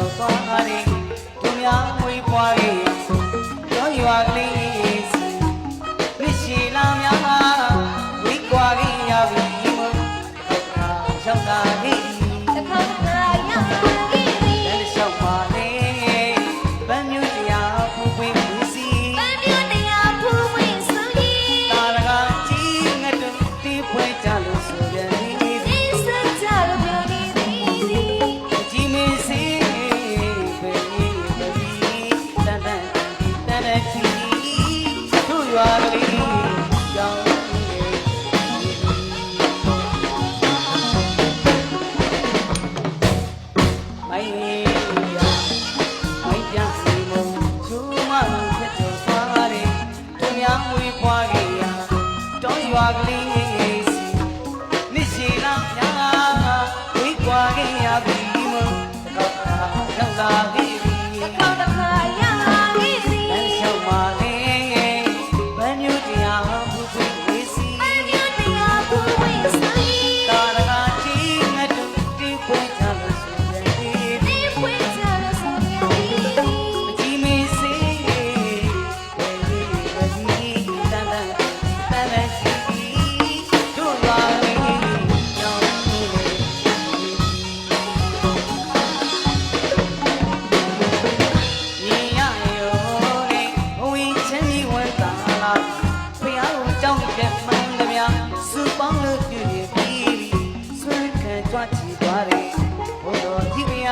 တော်သွားအရင်သူများမွေးပွားရေး ရီဘုတော်ကြည့်ရ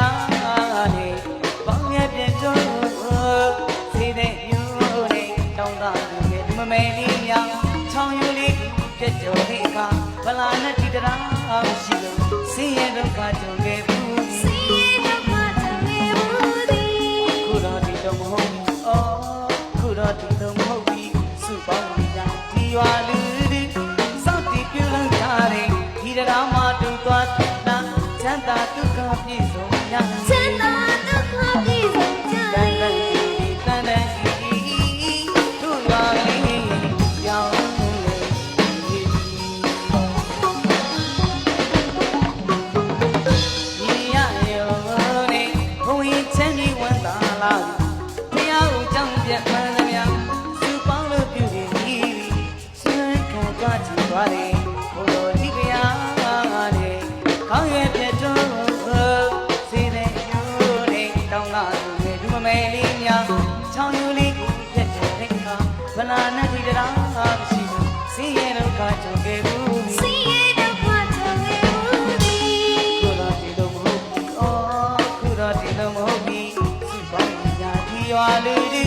နေပေါင်းရပြတော်စေတဲ့ညိုနေတောင်းတာလူငယ်မမဲလေးများချောင်းယူလေးပြတ်ကျော်လေးကဗလာနဲ့တီတရာရှိလို့စင်းရဒုက္ခကြုံခဲ့ဘူးစင်းရဒုက္ခကြုံခဲ့ဘူးဒီခုတော့ဒီတော့မဟုတ်ဘူးအော်ခုတော့ဒီတော့မဟုတ်ဘူးစုပေါင်းကြဒီရွာလူဒီစောင့်တီပြုလန်းကြတယ်ဒီတရာမှာတူသွား andar do campo de. ဖလာနဲ့ဒီတရားမရှိဘူးစီးရဲ့ဒုက္ခကြုံခဲ့ဘူးစီးရဲ့ဒုက္ခကြုံခဲ့ဘူးဒီကိုယ်တော်ဒီလိုမဟုတ်အော်ကိုယ်တော်ဒီလိုမဟုတ်ပြီစီးပါးညာဒီရွာလူဒီ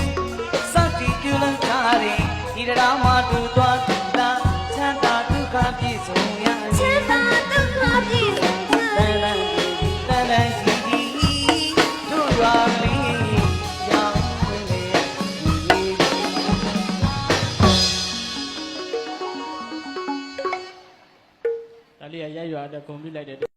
စတိပြုလန်းကားရင်ဒီတရားမှာတူသွားတူတာချမ်းသာဒုက္ခပြည့်စုံ ဂုံပြုလိုက်တယ်